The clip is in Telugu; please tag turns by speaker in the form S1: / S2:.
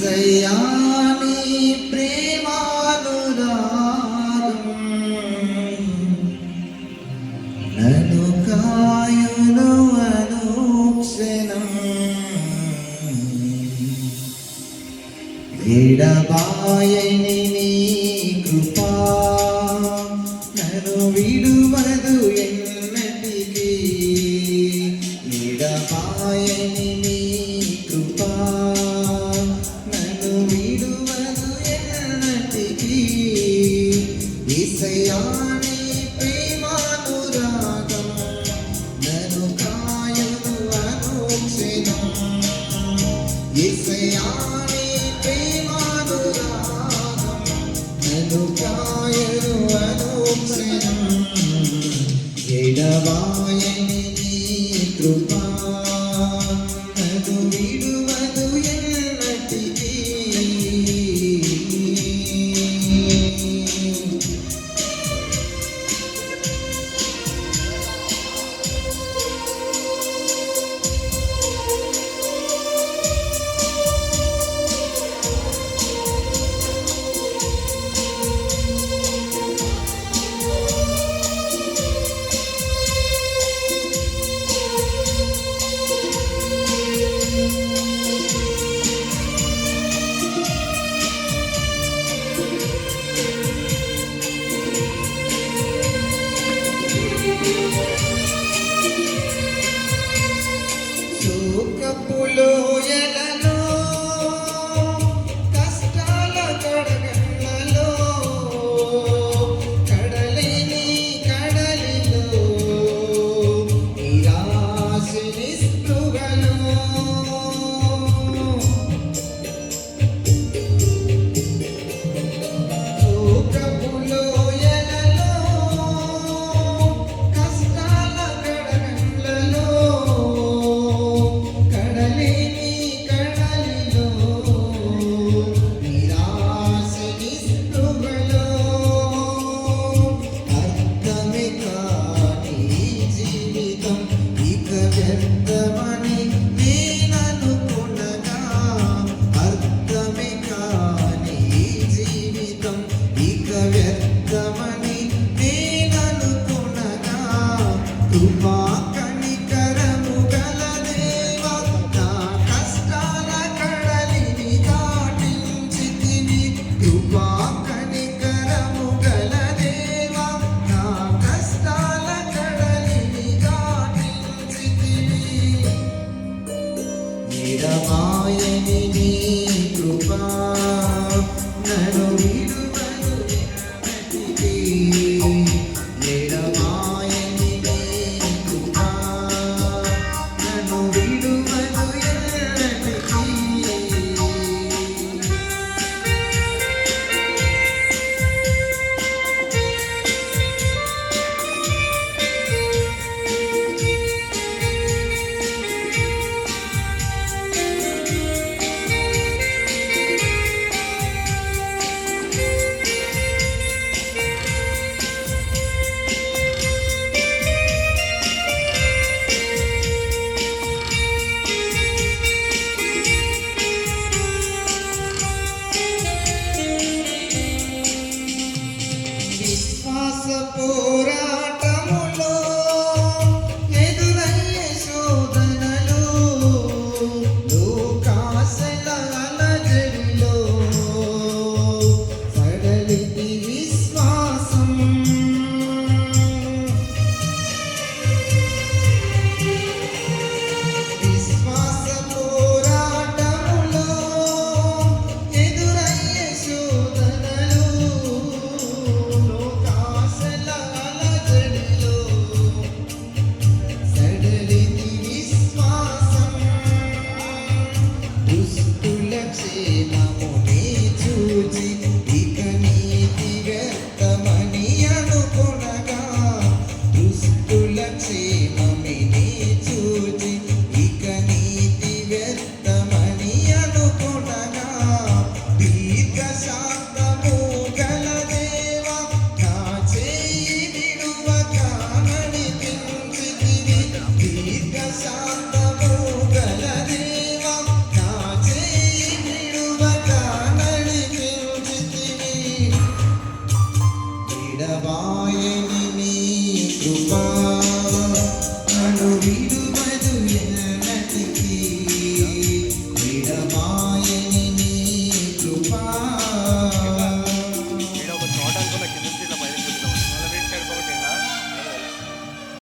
S1: ఏసయాని ప్రేమానురాగం. నను కాయును అనుక్షణం. ఎడబాయని నీ కృపా. నను విడువదు ఎన్నటికి. ఎడబాయని నీ Pullo. see